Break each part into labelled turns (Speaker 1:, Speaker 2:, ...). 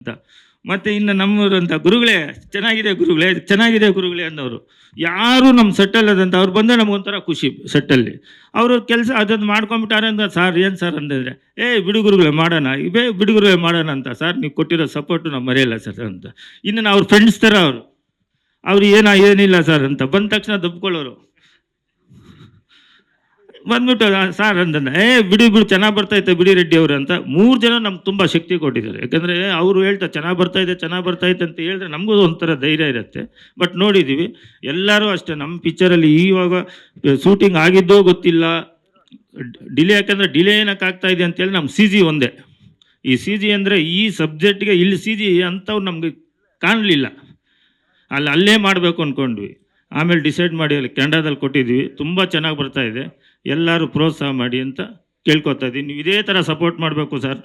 Speaker 1: ಅಂತ. ಮತ್ತೆ ಇನ್ನು ನಮ್ಮವರಂತ ಗುರುಗಳೇ, ಚೆನ್ನಾಗಿದೆ ಗುರುಗಳೇ ಚೆನ್ನಾಗಿದೆ ಗುರುಗಳೇ ಅನ್ನೋರು. ಯಾರು ನಮ್ಮ ಸೆಟ್ಟಲ್ ಅದಂತ ಅವ್ರು ಬಂದರೆ ನಮಗೊಂಥರ ಖುಷಿ ಸೆಟ್ಟಲ್ಲಿ ಅವರು ಕೆಲಸ ಅದನ್ನು ಮಾಡ್ಕೊಂಬಿಟ್ಟಾರೆ ಅಂತ ಸರ್, ಏನು ಸರ್ ಅಂದಿದ್ರೆ? ಏ ಬಿಡುಗುರುಗಳೇ ಮಾಡೋಣ. ಇವೇ ಬಿಡುಗುರುಗಳೇ ಮಾಡೋಣ ಅಂತ. ಸರ್, ನೀವು ಕೊಟ್ಟಿರೋ ಸಪೋರ್ಟು ನಾವು ಮರೆಯಲ್ಲ ಸರ್ ಅಂತ. ಇನ್ನು ಅವ್ರ ಫ್ರೆಂಡ್ಸ್ ಥರ ಅವರು. ಅವ್ರು ಏನ, ಏನಿಲ್ಲ ಸರ್ ಅಂತ. ಬಂದ ತಕ್ಷಣ ದಬ್ಕೊಳ್ಳೋರು. ಬಂದ್ಬಿಟ್ಟು ಸರ್ ಅಂದನ್ನ ಏ, ಬಿಡಿ, ಬಿಡು, ಚೆನ್ನಾಗಿ ಬರ್ತೈತೆ ಬಿಡಿ ರೆಡ್ಡಿ ಅವರು, ಅಂತ ಮೂರು ಜನ ನಮ್ಗೆ ತುಂಬ ಶಕ್ತಿ ಕೊಟ್ಟಿದ್ದಾರೆ. ಯಾಕಂದರೆ ಅವರು ಹೇಳ್ತಾರೆ ಚೆನ್ನಾಗಿ ಬರ್ತಾಯಿದೆ ಚೆನ್ನಾಗಿ ಬರ್ತೈತೆ ಅಂತ ಹೇಳಿದ್ರೆ ನಮಗೂ ಒಂಥರ ಧೈರ್ಯ ಇರುತ್ತೆ. ಬಟ್ ನೋಡಿದ್ದೀವಿ ಎಲ್ಲರೂ ಅಷ್ಟೇ ನಮ್ಮ ಪಿಕ್ಚರಲ್ಲಿ ಈವಾಗ ಶೂಟಿಂಗ್ ಆಗಿದ್ದೋ ಗೊತ್ತಿಲ್ಲ. ಡಿಲೇ, ಯಾಕಂದರೆ ಡಿಲೇ ಏನಕ್ಕೆ ಆಗ್ತಾ ಇದೆ ಅಂತೇಳಿ ನಮ್ಮ ಸಿ ಜಿ ಒಂದೇ. ಈ ಸಿ ಜಿ ಅಂದರೆ ಈ ಸಬ್ಜೆಕ್ಟ್ಗೆ ಇಲ್ಲಿ ಸಿ ಜಿ ಅಂಥವು ನಮಗೆ ಕಾಣಲಿಲ್ಲ. ಅಲ್ಲಿ ಅಲ್ಲೇ ಮಾಡಬೇಕು ಅಂದ್ಕೊಂಡ್ವಿ ಆಮೇಲೆ ಡಿಸೈಡ್ ಮಾಡಿ ಅಲ್ಲಿ ಕೆನಡಾದಲ್ಲಿ ಕೊಟ್ಟಿದ್ದೀವಿ. ತುಂಬ ಚೆನ್ನಾಗಿ ಬರ್ತಾ ಇದೆ. ಎಲ್ಲರೂ ಪ್ರೋತ್ಸಾಹ ಮಾಡಿ ಅಂತ ಕೇಳ್ಕೊತಾ ಇದ್ದೀನಿ. ನೀವು ಇದೇ ಥರ ಸಪೋರ್ಟ್ ಮಾಡಬೇಕು ಸರ್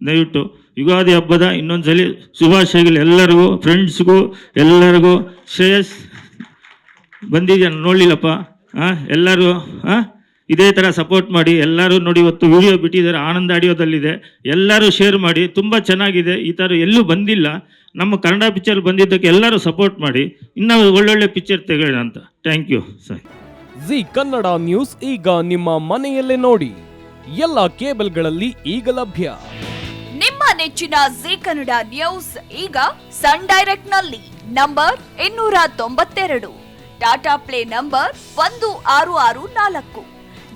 Speaker 1: ದಯವಿಟ್ಟು ಯುಗಾದಿ ಹಬ್ಬದ ಇನ್ನೊಂದ್ಸಲಿ ಶುಭಾಶಯಗಳು ಎಲ್ಲರಿಗೂ ಫ್ರೆಂಡ್ಸ್ಗೂ ಎಲ್ಲರಿಗೂ. ಶ್ರೇಯಸ್ ಬಂದಿದ್ದೀನಿ ನೋಡಲಿಲ್ಲಪ್ಪ. ಹಾಂ ಎಲ್ಲರೂ ಹಾಂ ಇದೇ ಥರ ಸಪೋರ್ಟ್ ಮಾಡಿ ಎಲ್ಲರೂ ನೋಡಿ ಇವತ್ತು ವಿಡಿಯೋ ಬಿಟ್ಟಿದ್ದಾರೆ ಆನಂದ ಆಡಿಯೋದಲ್ಲಿದೆ. ಎಲ್ಲರೂ ಶೇರ್ ಮಾಡಿ ತುಂಬ ಚೆನ್ನಾಗಿದೆ. ಈ ಥರ ಎಲ್ಲೂ ಬಂದಿಲ್ಲ. ನಮ್ಮ ಕನ್ನಡ ಪಿಕ್ಚರ್ ಬಂದಿದ್ದಕ್ಕೆ ಎಲ್ಲರೂ ಸಪೋರ್ಟ್ ಮಾಡಿ. ಇನ್ನೂ ಒಳ್ಳೊಳ್ಳೆ ಪಿಕ್ಚರ್ ತೆಗೋಣ ಅಂತ. Thank you sir
Speaker 2: Zee Kannada News ಈಗ ನಿಮ್ಮ ಮನೆಯಲ್ಲೇ ನೋಡಿ. ಎಲ್ಲ ಕೇಬಲ್ಗಳಲ್ಲಿ ಈಗ ಲಭ್ಯ.
Speaker 3: ನಿಮ್ಮ ನೆಚ್ಚಿನ ಜಿ ಕನ್ನಡ ನ್ಯೂಸ್ ಈಗ ಸನ್ ಡೈರೆಕ್ಟ್ನಲ್ಲಿ. ನಂಬರ್ ಇನ್ನೂರ ತೊಂಬತ್ತೆರಡು. ಟಾಟಾ ಪ್ಲೇ ನಂಬರ್ ಒಂದು ಆರು ಆರು ನಾಲ್ಕು.